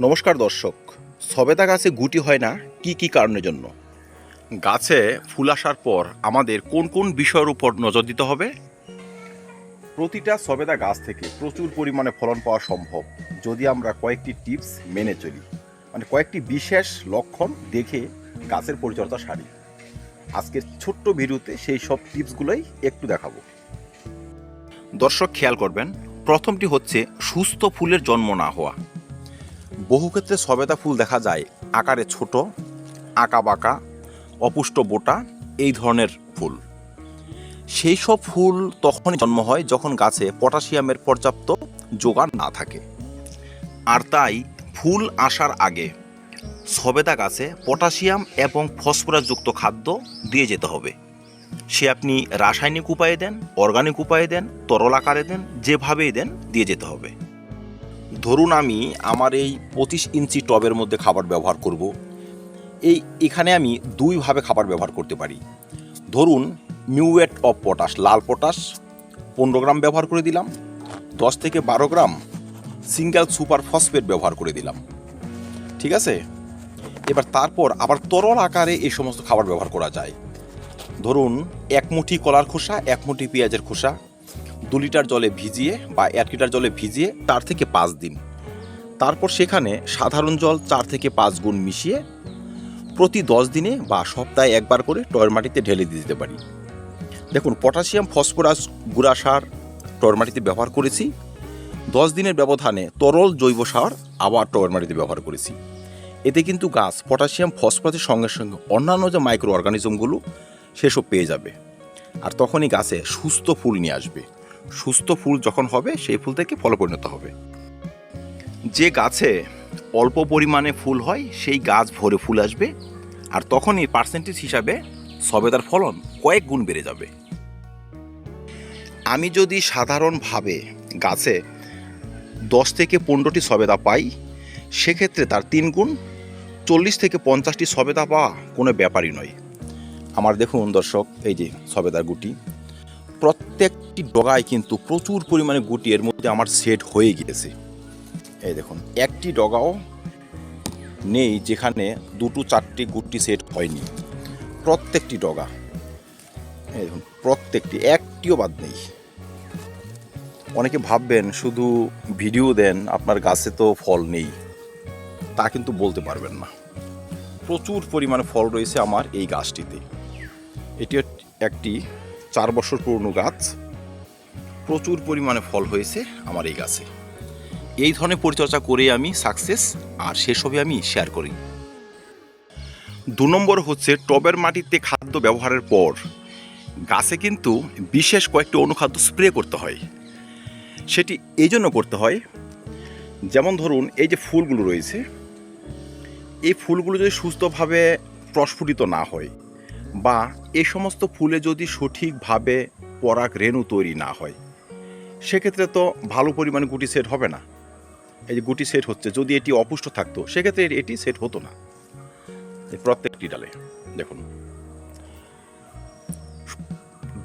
নমস্কার দর্শক। সবেদা গাছে গুটি হয় না, কি কি কারণের জন্য? গাছে ফুল আসার পর আমাদের কোন কোন বিষয়ের উপর নজর দিতে হবে? প্রতিটা সবেদা গাছ থেকে প্রচুর পরিমাণে ফলন পাওয়া সম্ভব, যদি আমরা কয়েকটি টিপস মেনে চলি। মানে কয়েকটি বিশেষ লক্ষণ দেখে গাছের পরিচর্যা সারি। আজকের ছোট্ট ভিডিওতে সেই সব টিপসগুলোই একটু দেখাবো। দর্শক, খেয়াল করবেন, প্রথমটি হচ্ছে সুস্থ ফুলের জন্ম না হওয়া। বহু ক্ষেত্রে সবেদা ফুল দেখা যায়। আকারে ছোট, আঁকা বাঁকা, অপুষ্ট বোটা, এই ধরনের ফুল। সেই সব ফুল তখনই জন্ম হয় যখন গাছে পটাশিয়ামের পর্যাপ্ত যোগান না থাকে। আর তাই ফুল আসার আগে সবেদা গাছে পটাশিয়াম এবং ফসফরাসযুক্ত খাদ্য দিয়ে যেতে হবে। সে আপনি রাসায়নিক উপায়ে দেন, অর্গানিক উপায়ে দেন, তরল আকারে দেন, যেভাবেই দেন, দিয়ে যেতে হবে। ধরুন আমি আমার এই পঁচিশ ইঞ্চি টবের মধ্যে খাবার ব্যবহার করব। এই, এখানে আমি দুইভাবে খাবার ব্যবহার করতে পারি। ধরুন মিউয়েট অফ পটাশ, লাল পটাশ, পনেরো গ্রাম ব্যবহার করে দিলাম। দশ থেকে বারো গ্রাম সিঙ্গেল সুপার ফসফেট ব্যবহার করে দিলাম। ঠিক আছে? এবার তারপর আবার তরল আকারে এই সমস্ত খাবার ব্যবহার করা যায়। ধরুন, এক মুঠি কলার খোসা, এক মুঠি পেঁয়াজের খোসা দু লিটার জলে ভিজিয়ে বা এক লিটার জলে ভিজিয়ে তার থেকে পাঁচ দিন। তারপর সেখানে সাধারণ জল চার থেকে পাঁচ গুণ মিশিয়ে প্রতি দশ দিনে বা সপ্তাহে একবার করে টয়ের মাটিতে ঢেলে দিতে পারি। দেখুন, পটাশিয়াম, ফসফরাস, গুঁড়া সার টয়ের মাটিতে ব্যবহার করেছি। দশ দিনের ব্যবধানে তরল জৈব সার আবার টয়ের মাটিতে ব্যবহার করেছি। এতে কিন্তু গাছ পটাশিয়াম, ফসফরাসের সঙ্গে সঙ্গে অন্যান্য যে মাইক্রো অর্গানিজমগুলো সেসব পেয়ে যাবে। আর তখনই গাছে সুস্থ ফুল নিয়ে আসবে। সুস্থ ফুল যখন হবে, সেই ফুল থেকে ফল পরিণত হবে। যে গাছে অল্প পরিমাণে ফুল হয়, সেই গাছ ভরে ফুল আসবে আর তখনই পার্সেন্টেজ হিসাবে সবেদার ফলন কয়েক গুণ বেড়ে যাবে। আমি যদি সাধারণভাবে গাছে দশ থেকে পনেরোটি সবেদা পাই, সেক্ষেত্রে তার তিন গুণ, চল্লিশ থেকে পঞ্চাশটি সবেদা পাওয়া কোনো ব্যাপারই নয়। আমার দেখুন দর্শক, এই যে সবেদার গুটি প্রত্যেকটি ডগায় কিন্তু প্রচুর পরিমাণে গুটি এর মধ্যে আমার সেট হয়ে গিয়েছে। এই দেখুন, একটি ডগাও নেই যেখানে দুটো চারটি গুটি সেট হয়নি। প্রত্যেকটি ডগা, এই দেখুন, প্রত্যেকটি, একটিও বাদ নেই। অনেকে ভাববেন, শুধু ভিডিও দেন, আপনার গাছে তো ফল নেই। তা কিন্তু বলতে পারবেন না। প্রচুর পরিমাণে ফল রয়েছে আমার এই গাছটিতে। এটি একটি চার বছর পুরনো গাছ। প্রচুর পরিমাণে ফল হয়েছে আমার এই গাছে। এই ধরনের পরিচর্যা করে আমি সাকসেস, আর সেসবই আমি শেয়ার করি। দু নম্বর হচ্ছে টবের মাটিতে খাদ্য ব্যবহারের পর গাছে কিন্তু বিশেষ কয়েকটি অনুখাদ্য স্প্রে করতে হয়। সেটি এই জন্য করতে হয়, যেমন ধরুন এই যে ফুলগুলো রয়েছে, এই ফুলগুলো যদি সুস্থভাবে প্রস্ফুটিত না হয় বা এই সমস্ত ফুলে যদি সঠিকভাবে পরাগ রেণু তৈরি না হয় সেক্ষেত্রে তো ভালো পরিমাণে গুটি সেট হবে না। এই যে গুটি সেট হচ্ছে, যদি এটি অপুষ্ট থাকতো, সেক্ষেত্রে এটি সেট হতো না। প্রত্যেকটি ডালে, দেখুন।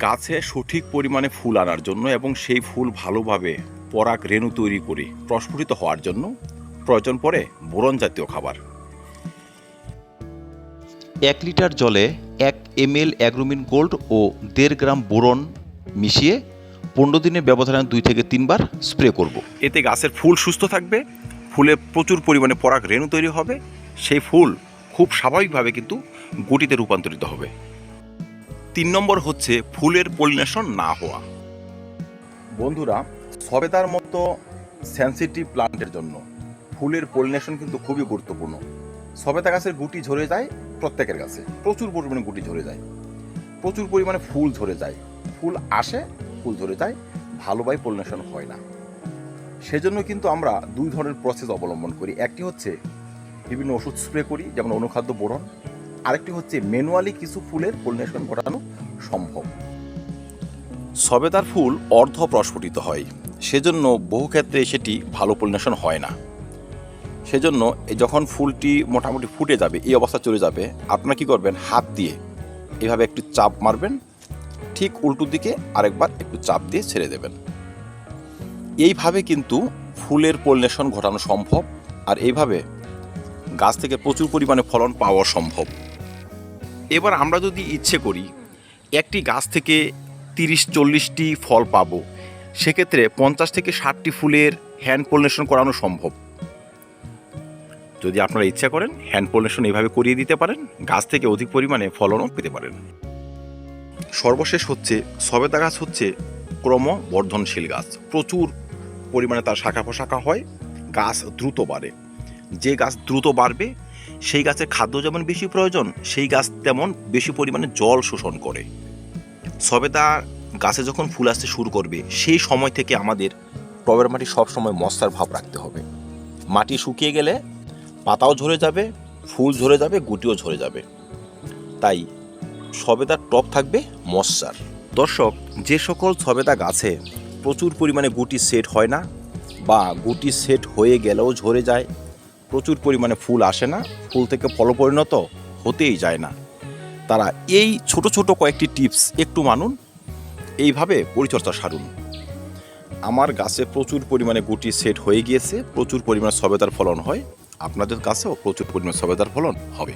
গাছে সঠিক পরিমাণে ফুল আনার জন্য এবং সেই ফুল ভালোভাবে পরাগ রেণু তৈরি করে প্রস্ফুটিত হওয়ার জন্য প্রয়োজন পড়ে বোরন জাতীয় খাবার। এক লিটার জলে এক এম এল অ্যাগ্রোমিন গোল্ড ও দেড় গ্রাম বোরন মিশিয়ে পনেরো দিনের ব্যবধানে দুই থেকে তিনবার স্প্রে করব। এতে গাছের ফুল সুস্থ থাকবে, ফুলে প্রচুর পরিমাণে পরাগ রেণু তৈরি হবে, সেই ফুল খুব স্বাভাবিকভাবে কিন্তু গুটিতে রূপান্তরিত হবে। তিন নম্বর হচ্ছে ফুলের পলিনেশন না হওয়া। বন্ধুরা সবেদার মতো সেন্সিটিভ প্লান্টের জন্য ফুলের পলিনেশন কিন্তু খুবই গুরুত্বপূর্ণ। সবেদা গাছের গুটি ঝরে যায় প্রত্যেকের গাছে, প্রচুর পরিমাণে গুটি ঝরে যায়, প্রচুর পরিমাণে ফুল ঝরে যায়, ফুল আসে ফুল ধরে যায়, ভালোভাবে পলিনেশন হয় না। সেজন্য কিন্তু আমরা দুই ধরনের প্রসেস অবলম্বন করি। একটি হচ্ছে বিভিন্ন ওষুধ স্প্রে করি, যেমন অনুখাদ্য বোরন। আরেকটি হচ্ছে ম্যানুয়ালি কিছু ফুলের পলিনেশন ঘটানো সম্ভব। সবেদার ফুল অর্ধ প্রস্ফুটিত হয়। সেজন্য বহু ক্ষেত্রে সেটি ভালো পলিনেশন হয় না। সেজন্য যখন ফুলটি মোটামুটি ফুটে যাবে, এই অবস্থা চলে যাবে, আপনারা কি করবেন? হাত দিয়ে এভাবে একটু চাপ মারবেন ঠিক উল্টো দিকে আরেকবার একটু চাপ দিয়ে ছেড়ে দেবেন। এইভাবে কিন্তু ফুলের পলিনেশন ঘটানো সম্ভব আর এইভাবে গাছ থেকে প্রচুর পরিমাণে ফলন পাওয়া সম্ভব। এবার আমরা যদি ইচ্ছে করি একটি গাছ থেকে তিরিশ, চল্লিশটি ফল পাবো, সেক্ষেত্রে পঞ্চাশ থেকে ষাটটি ফুলের হ্যান্ড পলিনেশন করানো সম্ভব। যদি আপনারা ইচ্ছা করেন হ্যান্ড পলিনেশন এইভাবে করিয়ে দিতে পারেন, গাছ থেকে অধিক পরিমাণে ফলনও পেতে পারেন। সর্বশেষ হচ্ছে সবেদা গাছ হচ্ছে ক্রমবর্ধনশীল গাছ। প্রচুর পরিমাণে তার শাখা প্রশাখা হয়, গাছ দ্রুত বাড়ে। যে গাছ দ্রুত বাড়বে, সেই গাছের খাদ্য যেমন বেশি প্রয়োজন, সেই গাছ তেমন বেশি পরিমাণে জল শোষণ করে। সবেদা গাছে যখন ফুল আসতে শুরু করবে, সেই সময় থেকে আমাদের টবের মাটি সবসময় মশার ভাব রাখতে হবে। মাটি শুকিয়ে গেলে পাতাও ঝরে যাবে, ফুল ঝরে যাবে, গুটিও ঝরে যাবে। তাই সবেদার টপ থাকবে মশার দর্শক, যে সকল সবেদা গাছে প্রচুর পরিমাণে গুটি সেট হয় না বা গুটি সেট হয়ে গেলেও ঝরে যায়, প্রচুর পরিমাণে ফুল আসে না, ফুল থেকে ফল পরিণত হতেই যায় না। তারা এই ছোট ছোট কয়েকটি টিপস একটু মানুন, এইভাবে পরিচর্যা সারুন। আমার গাছে প্রচুর পরিমাণে গুটি সেট হয়ে গিয়েছে, প্রচুর পরিমাণে সবেদার ফলন হয়, আপনাদের কাছেও প্রচুর পরিমাণে সবেদার ফলন হবে।